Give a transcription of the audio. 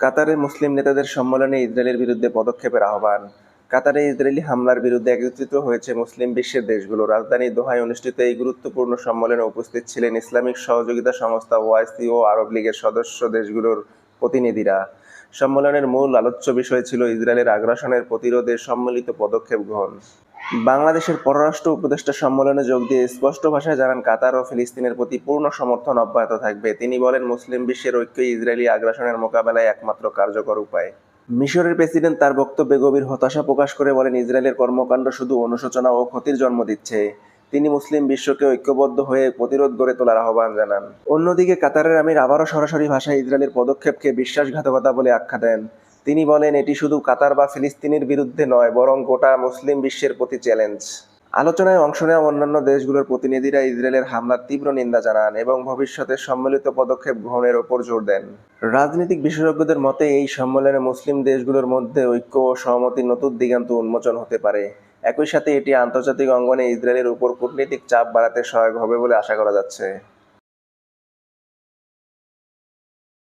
কাতারে মুসলিম নেতাদের সম্মেলনে ইসরায়েলের বিরুদ্ধে পদক্ষেপের আহ্বান। কাতারে ইসরায়েলি হামলার বিরুদ্ধে একত্রিত হয়েছে মুসলিম বিশ্বের দেশগুলো। রাজধানী দোহায় অনুষ্ঠিত এই গুরুত্বপূর্ণ সম্মেলনে উপস্থিত ছিলেন ইসলামিক সহযোগিতা সংস্থা ওয়াইসি ও আরব লীগের সদস্য দেশগুলোর প্রতিনিধিরা। সম্মেলনের মূল আলোচ্য বিষয় ছিল ইসরায়েলের আগ্রাসনের প্রতিরোধে সম্মিলিত পদক্ষেপ গ্রহণ। বাংলাদেশের পররাষ্ট্র উপদেষ্টা সম্মেলনে যোগ দিয়ে স্পষ্ট ভাষায় জানান, কাতার ও ফিলিস্তিনের প্রতি পূর্ণ সমর্থন অব্যাহত থাকবে। তিনি বলেন, মুসলিম বিশ্বের ঐক্যই ইসরায়েলি আগ্রাসনের মোকাবেলায় একমাত্র কার্যকর উপায়। মিশরের প্রেসিডেন্ট তার বক্তব্যে গভীর হতাশা প্রকাশ করে বলেন, ইসরায়েলের কর্মকাণ্ড শুধু অনুশোচনা ও ক্ষতির জন্ম দিচ্ছে। তিনি মুসলিম বিশ্বকে ঐক্যবদ্ধ হয়ে প্রতিরোধ গড়ে তোলার আহ্বান জানান। অন্যদিকে কাতারের আমির আবারও সরাসরি ভাষায় ইসরায়েলের পদক্ষেপকে বিশ্বাসঘাতকতা বলে আখ্যা দেন। তিনি বলেন, এটি শুধু কাতার বা ফিলিস্তিনের বিরুদ্ধে নয়, বরং গোটা মুসলিম বিশ্বের প্রতি চ্যালেঞ্জ। আলোচনায় অংশ নেওয়া অন্যান্য দেশগুলোর প্রতিনিধিরা ইসরায়েলের হামলার তীব্র নিন্দা জানান এবং ভবিষ্যতে সম্মিলিত পদক্ষেপ গ্রহণের ওপর জোর দেন। রাজনৈতিক বিশেষজ্ঞদের মতে, এই সম্মেলনে মুসলিম দেশগুলোর মধ্যে ঐক্য ও সহমতির নতুন দিগান্ত উন্মোচন হতে পারে। একই সাথে এটি আন্তর্জাতিক অঙ্গনে ইসরায়েলের উপর কূটনৈতিক চাপ বাড়াতে সহায়ক হবে বলে আশা করা যাচ্ছে।